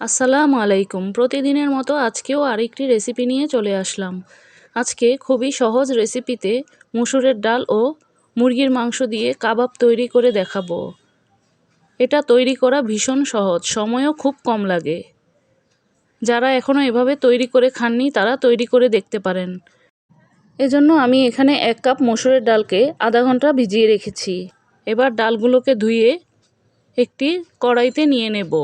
আসসালামু আলাইকুম। প্রতিদিনের মতো আজকেও আরেকটি রেসিপি নিয়ে চলে আসলাম। আজকে খুবই সহজ রেসিপিতে মুসুরের ডাল ও মুরগির মাংস দিয়ে কাবাব তৈরি করে দেখাবো। এটা তৈরি করা ভীষণ সহজ, সময়ও খুব কম লাগে। যারা এখনও এভাবে তৈরি করে খাননি, তারা তৈরি করে দেখতে পারেন। এজন্য আমি এখানে এক কাপ মসুরের ডালকে আধা ঘণ্টা ভিজিয়ে রেখেছি। এবার ডালগুলোকে ধুয়ে একটি কড়াইতে নিয়ে নেব।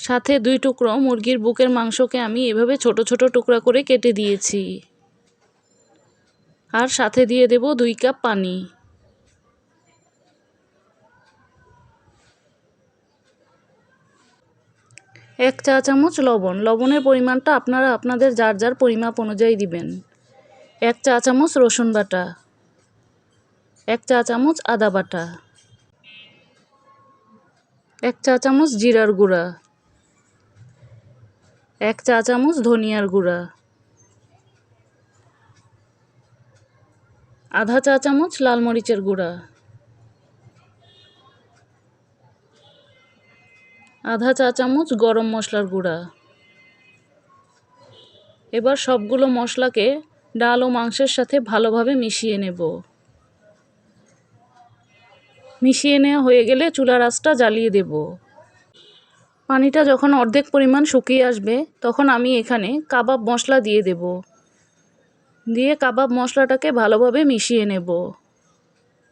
সাথে দুই টুকরো মুরগির বুকের মাংসকে আমি এভাবে ছোট ছোট টুকরা করে কেটে দিয়েছি। আর সাথে দিয়ে দেব দুই কাপ পানি। এক চা চামচ লবণ। লবণের পরিমাণটা আপনারা আপনাদের যার যার পরিমাপ অনুযায়ী দিবেন। এক চা চামচ রসুন বাটা। এক চা চামচ আদা বাটা। এক চা চামচ জিরার গুঁড়া। এক চা চামচ ধনিয়ার গুঁড়া। আধা চা চামচ লাল মরিচের গুঁড়া। আধা চা চামচ গরম মশলার গুঁড়া। এবার সবগুলো মশলাকে ডাল ও মাংসের সাথে ভালোভাবে মিশিয়ে নেব। মিশিয়ে নেওয়া হয়ে গেলে চুলার আঁচটা জ্বালিয়ে দেব। পানিটা যখন অর্ধেক পরিমাণ শুকিয়ে আসবে, তখন আমি এখানে কাবাব মশলা দিয়ে দেব। দিয়ে কাবাব মশলাটাকে ভালোভাবে মিশিয়ে নেব।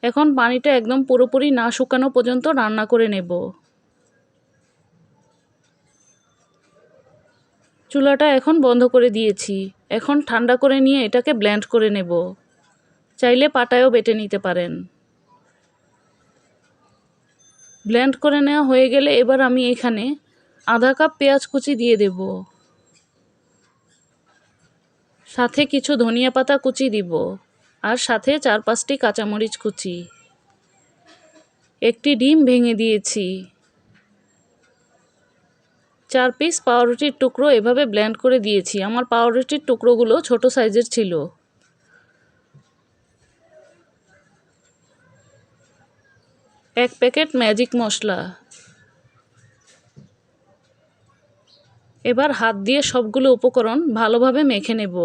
এখন পানিটা একদম পুরোপুরি না শুকানো পর্যন্ত রান্না করে নেব। চুলাটা এখন বন্ধ করে দিয়েছি। এখন ঠান্ডা করে নিয়ে এটাকে ব্ল্যান্ড করে নেব। চাইলে পাটায়ও বেটে নিতে পারেন। ব্ল্যান্ড করে নেওয়া হয়ে গেলে এবার আমি এখানে আধা কাপ পেঁয়াজ কুচি দিয়ে দেব। সাথে কিছু ধনিয়া পাতা কুচি দিব আর সাথে চার পাঁচটি কাঁচামরিচ কুচি। একটি ডিম ভেঙে দিয়েছি। চার পিস পাউরুটির টুকরো এভাবে ব্ল্যান্ড করে দিয়েছি। আমার পাউরুটির টুকরোগুলো ছোট সাইজের ছিল। এক প্যাকেট ম্যাজিক মশলা। এবার হাত দিয়ে সবগুলো উপকরণ ভালোভাবে মেখে নেব।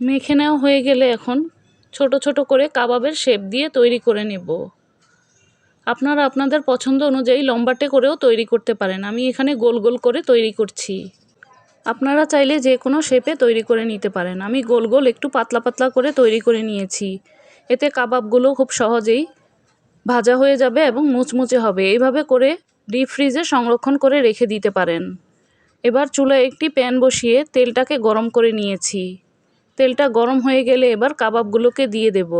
মেখে নেওয়া হয়ে গেলে এখন ছোট ছোট করে কাবাবের শেপ দিয়ে তৈরি করে নেব। আপনারা আপনাদের পছন্দ অনুযায়ী লম্বাটে করেও তৈরি করতে পারেন। আমি এখানে গোল গোল করে তৈরি করছি। আপনারা চাইলে যে কোনো শেপে তৈরি করে নিতে পারেন। আমি গোল গোল একটু পাতলা পাতলা করে তৈরি করে নিয়েছি। এতে কাবাবগুলো খুব সহজেই ভাজা হয়ে যাবে এবং মুচমুচে হবে। এইভাবে করে ডিপ ফ্রিজে সংরক্ষণ করে রেখে দিতে পারেন। এবার চুলায় একটি প্যান বসিয়ে তেলটাকে গরম করে নিয়েছি। তেলটা গরম হয়ে গেলে এবার কাবাবগুলোকে দিয়ে দেব।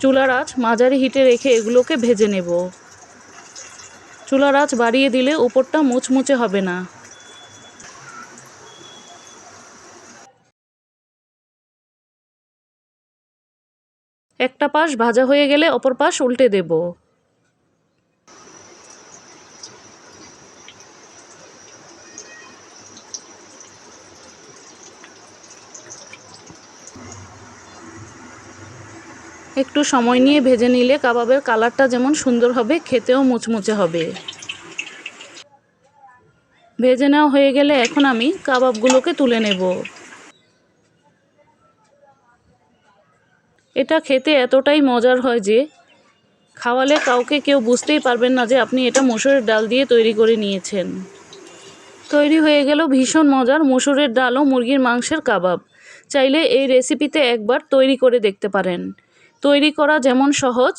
চুলার আঁচ মাঝারি হিটে রেখে এগুলোকে ভেজে নেব। চুলার আঁচ বাড়িয়ে দিলে উপরটা মুচমুচে হবে না। একটা পাশ ভাজা হয়ে গেলে অপর পাশ উল্টে দেব। একটু সময় নিয়ে ভেজে নিলে কাবাবের কালারটা যেমন সুন্দর হবে, খেতেও মুচমুচে হবে। ভেজে নেওয়া হয়ে গেলে এখন আমি কাবাবগুলোকে তুলে নেব। এটা খেতে এতটাই মজার হয় যে, খাওয়ালে কাউকে কেউ বুঝতেই পারবেন না যে আপনি এটা মসুরের ডাল দিয়ে তৈরি করে নিয়েছেন। তৈরি হয়ে গেল ভীষণ মজার মসুরের ডাল ও মুরগির মাংসের কাবাব। চাইলে এই রেসিপিতে একবার তৈরি করে দেখতে পারেন। তৈরি করা যেমন সহজ,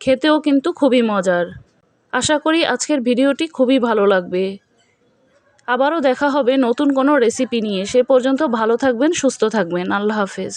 খেতেও কিন্তু খুবই মজার। আশা করি আজকের ভিডিওটি খুবই ভালো লাগবে। আবারও দেখা হবে নতুন কোনো রেসিপি নিয়ে। সে পর্যন্ত ভালো থাকবেন, সুস্থ থাকবেন। আল্লাহ হাফেজ।